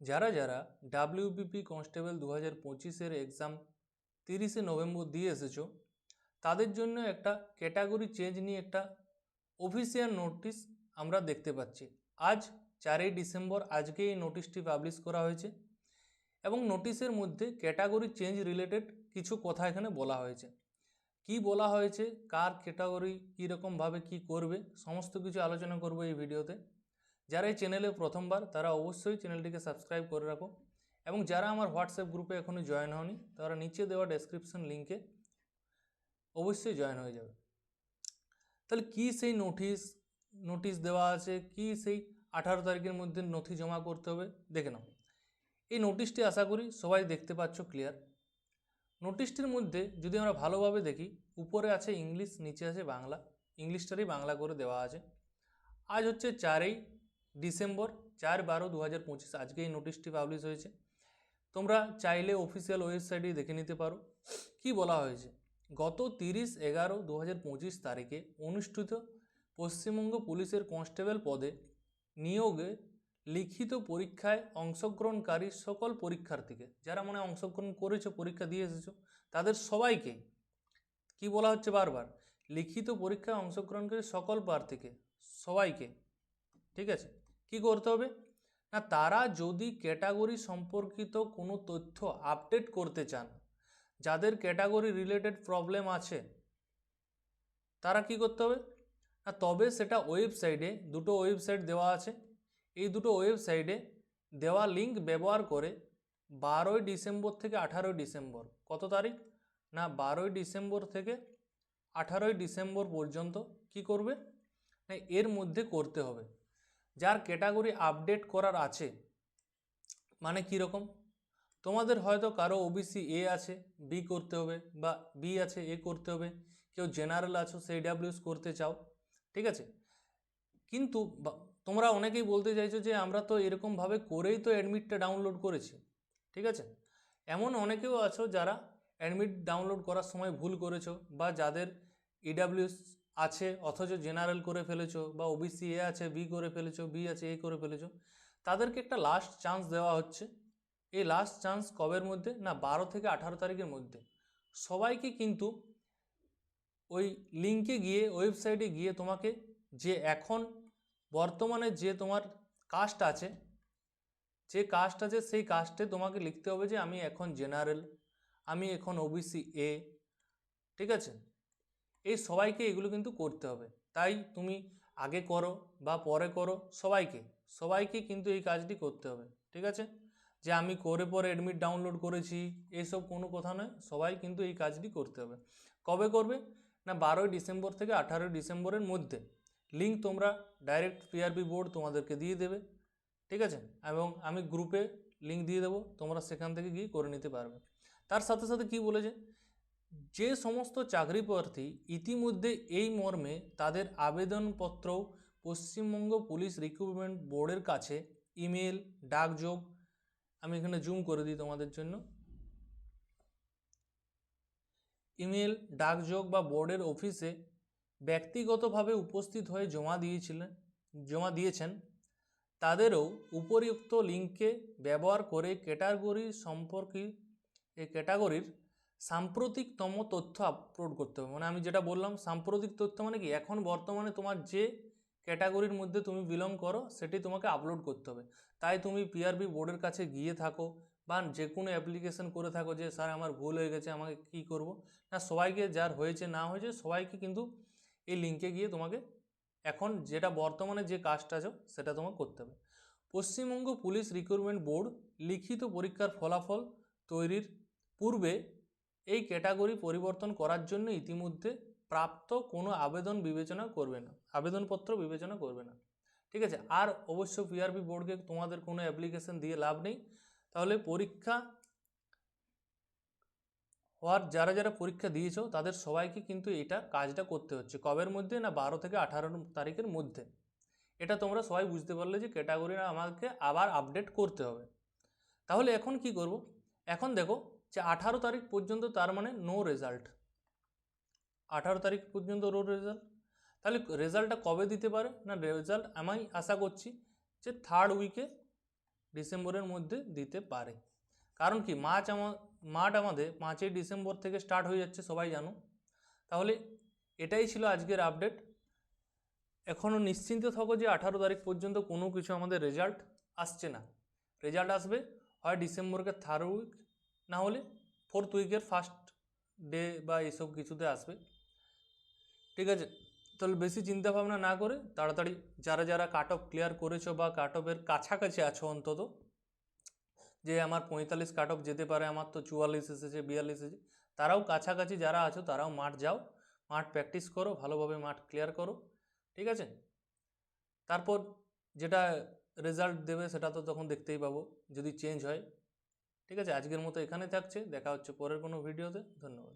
যারা যারা WBP constable দু হাজার পঁচিশের এক্সাম তিরিশে নভেম্বর দিয়ে এসেছ, তাদের জন্য একটা ক্যাটাগরি চেঞ্জ নিয়ে একটা অফিসিয়াল নোটিশ আমরা দেখতে পাচ্ছি। আজ চারই ডিসেম্বর, আজকে এই নোটিশটি পাবলিশ করা হয়েছে এবং নোটিশের মধ্যে ক্যাটাগরি চেঞ্জ রিলেটেড কিছু কথা এখানে বলা হয়েছে। কি বলা হয়েছে, কার ক্যাটাগরি কীরকমভাবে কি করবে, সমস্ত কিছু আলোচনা করব এই ভিডিওতে। যারা এই চ্যানেলে প্রথমবার, তারা অবশ্যই চ্যানেলটিকে সাবস্ক্রাইব করে রাখো। এবং যারা আমার হোয়াটসঅ্যাপ গ্রুপে এখনও জয়েন হওনি, তারা নিচে দেওয়া ডেসক্রিপশন লিঙ্কে অবশ্যই জয়েন হয়ে যাবে। তাহলে কি সেই নোটিশ নোটিশ দেওয়া আছে? কি সেই আঠারো তারিখের মধ্যে নথি জমা করতে হবে? দেখে নাও। এই নোটিশটি আশা করি সবাই দেখতে পাচ্ছ ক্লিয়ার নোটিশটির মধ্যে যদি আমরা ভালোভাবে দেখি, উপরে আছে ইংলিশ নিচে আছে বাংলা। ইংলিশটারই বাংলা করে দেওয়া আছে। আজ হচ্ছে চারই ডিসেম্বর চার বারো দু হাজার পঁচিশ। আজকে এই নোটিশটি পাবলিশ হয়েছে। তোমরা চাইলে অফিসিয়াল ওয়েবসাইটে দেখে নিতে পারো। কি বলা হয়েছে? গত তিরিশ এগারো দু হাজার পঁচিশ তারিখে অনুষ্ঠিত পশ্চিমবঙ্গ পুলিশের কনস্টেবল পদে নিয়োগে লিখিত পরীক্ষায় অংশগ্রহণকারী সকল পরীক্ষার্থীকে, যারা মনে অংশগ্রহণ করেছ, পরীক্ষা দিয়ে এসেছ, তাদের সবাইকে কি বলা হচ্ছে বারবার? লিখিত পরীক্ষায় অংশগ্রহণকারী সকল প্রার্থীকে, সবাইকে, ঠিক আছে? কি করতে হবে? না, তারা যদি ক্যাটাগরি সম্পর্কিত কোনো তথ্য আপডেট করতে চান, যাদের ক্যাটাগরি রিলেটেড প্রবলেম আছে, তারা কি করতে হবে? না, তবে সেটা ওয়েবসাইটে, দুটো ওয়েবসাইট দেওয়া আছে। এই দুটো ওয়েবসাইটে দেওয়া লিঙ্ক ব্যবহার করে বারোই ডিসেম্বর থেকে আঠারোই ডিসেম্বর, কত তারিখ? না, বারোই ডিসেম্বর থেকে আঠারোই ডিসেম্বর পর্যন্ত কি করবে? না, এর মধ্যে করতে হবে। যার ক্যাটাগরি আপডেট করার আছে। মানে কীরকম তোমাদের হয়তো কারও ওবিসি এ আছে বি করতে হবে বা বি আছে এ করতে হবে। কেউ জেনারেল আছো, সেই ডাব্লিউস করতে চাও, ঠিক আছে? কিন্তু তোমরা অনেকেই বলতে চাইছো যে আমরা তো এরকমভাবে করেই তো অ্যাডমিটটা ডাউনলোড করেছি, ঠিক আছে? এমন অনেকেও আছো যারা অ্যাডমিট ডাউনলোড করার সময় ভুল করেছ বা যাদের ইডাব্লিউএস আছে, অথচ জেনারেল করে ফেলেছো বা ওবিসি এ আছে বি করে ফেলেছো বি আছে এ করে ফেলেছো, তাদেরকে একটা লাস্ট চান্স দেওয়া হচ্ছে। এই লাস্ট চান্স কবের মধ্যে? না, বারো থেকে আঠারো তারিখের মধ্যে। সবাইকে কিন্তু ওই লিঙ্কে গিয়ে ওয়েবসাইটে গিয়ে তোমাকে যে এখন বর্তমানে যে তোমার কাস্ট আছে, যে কাস্ট আছে, সেই কাস্টে তোমাকে লিখতে হবে যে, আমি এখন জেনারেল, আমি এখন ওবিসি এ ঠিক আছে? এই সবাইকে এগুলো কিন্তু করতে হবে। তাই তুমি আগে করো বা পরে করো সবাইকে সবাইকে কিন্তু এই কাজটি করতে হবে, ঠিক আছে? যে আমি করে পরে অ্যাডমিট ডাউনলোড করেছি, এসব কোনো কথা নয়, সবাই কিন্তু এই কাজটি করতে হবে। কবে করবে? না, বারোই ডিসেম্বর থেকে আঠারোই ডিসেম্বরের মধ্যে। লিঙ্ক তোমরা ডাইরেক্ট পিআরপি বোর্ড তোমাদেরকে দিয়ে দেবে, ঠিক আছে? এবং আমি গ্রুপে লিঙ্ক দিয়ে দেবো, তোমরা সেখান থেকে গিয়ে করে নিতে পারবে। তার সাথে সাথে কি বলেছে? যে সমস্ত চাকরি প্রার্থী ইতিমধ্যে এই মর্মে তাদের আবেদনপত্র পশ্চিমবঙ্গ পুলিশ রিক্রুটমেন্ট বোর্ডের কাছে, ইমেল, ডাকযোগ, আমি এখানে জুম করে দিই তোমাদের জন্য। ইমেল, ডাকযোগ বা বোর্ডের অফিসে ব্যক্তিগতভাবে উপস্থিত হয়ে জমা দিয়েছিলেন, জমা দিয়েছেন। তাদেরও উপরিউক্ত লিঙ্কে ব্যবহার করে ক্যাটাগরি সম্পর্কে এই ক্যাটাগরির সাম্প্রতিকতম তথ্য আপলোড করতে হবে। মানে আমি যেটা বললাম, সাম্প্রতিক তথ্য মানে কি? এখন বর্তমানে তোমার যে ক্যাটাগরির মধ্যে তুমি বিলং করো, সেটি তোমাকে আপলোড করতে হবে। তাই তুমি পিআরবি বোর্ডের কাছে গিয়ে থাকো বা যে কোনো অ্যাপ্লিকেশন করে থাকো যে, স্যার, আমার ভুল হয়ে গেছে, আমাকে কি করব? না, সবাইকে যার হয়েছে, না হয়েছে, সবাইকে কিন্তু এই লিঙ্কে গিয়ে তোমাকে এখন যেটা বর্তমানে যে কাজটা আছে, সেটা তোমাকে করতে হবে। পশ্চিমবঙ্গ পুলিশ রিক্রুটমেন্ট বোর্ড লিখিত পরীক্ষার ফলাফল তৈরির পূর্বে এই ক্যাটাগরি পরিবর্তন করার জন্য ইতিমধ্যে প্রাপ্ত কোনো আবেদন বিবেচনা করবে না, আবেদনপত্র বিবেচনা করবে না। ঠিক আছে? আর অবশ্য পিআরবি বোর্ডকে তোমাদের কোনো অ্যাপ্লিকেশন দিয়ে লাভ নেই। তাহলে পরীক্ষা হওয়ার যারা যারা পরীক্ষা দিয়েছ, তাদের সবাইকে কিন্তু এটা কাজটা করতে হচ্ছে। কবের মধ্যে? না বারো থেকে আঠারো তারিখের মধ্যে। এটা তোমরা সবাই বুঝতে পারলে যে ক্যাটাগরি আমাকে আবার আপডেট করতে হবে। তাহলে এখন কি করব? এখন দেখো যে আঠারো তারিখ পর্যন্ত তার মানে নো রেজাল্ট আঠারো তারিখ পর্যন্ত রো রেজাল্ট তাহলে রেজাল্টটা কবে দিতে পারে? না রেজাল্ট আমি আশা করছি যে থার্ড উইকে ডিসেম্বরের মধ্যে দিতে পারে। কারণ কি? মার্চ আমার মাঠ আমাদের, পাঁচই ডিসেম্বর থেকে স্টার্ট হয়ে যাচ্ছে, সবাই জানো। তাহলে এটাই ছিল আজকের আপডেট এখনও নিশ্চিন্ত থাকো যে আঠারো তারিখ পর্যন্ত কোনো কিছু আমাদের রেজাল্ট আসছে না। রেজাল্ট আসবে হয় ডিসেম্বরকে থার্ড উইক না হলে ফোর্থ উইকের ফার্স্ট ডে বা এইসব কিছুতে আসবে। ঠিক আছে? তাহলে বেশি চিন্তা ভাবনা না করে তাড়াতাড়ি যারা যারা কাট অফ ক্লিয়ার করেছ বা কাট অফের কাছাকাছি আছো অন্তত, যে আমার পঁয়তাল্লিশ কাট অফ যেতে পারে, আমার তো চুয়াল্লিশ এসেছে, বিয়াল্লিশ এসেছে, তারাও কাছাকাছি যারা আছো তারাও মাঠ যাও, মাঠ প্র্যাকটিস করো, ভালোভাবে মাঠ ক্লিয়ার করো, ঠিক আছে? তারপর যেটা রেজাল্ট দেবে সেটা তো তখন দেখতেই পাবো, যদি চেঞ্জ হয়। ঠিক আছে? আজকের মতো এখানে থাকছে। দেখা হচ্ছে পরের কোনো ভিডিওতে। ধন্যবাদ।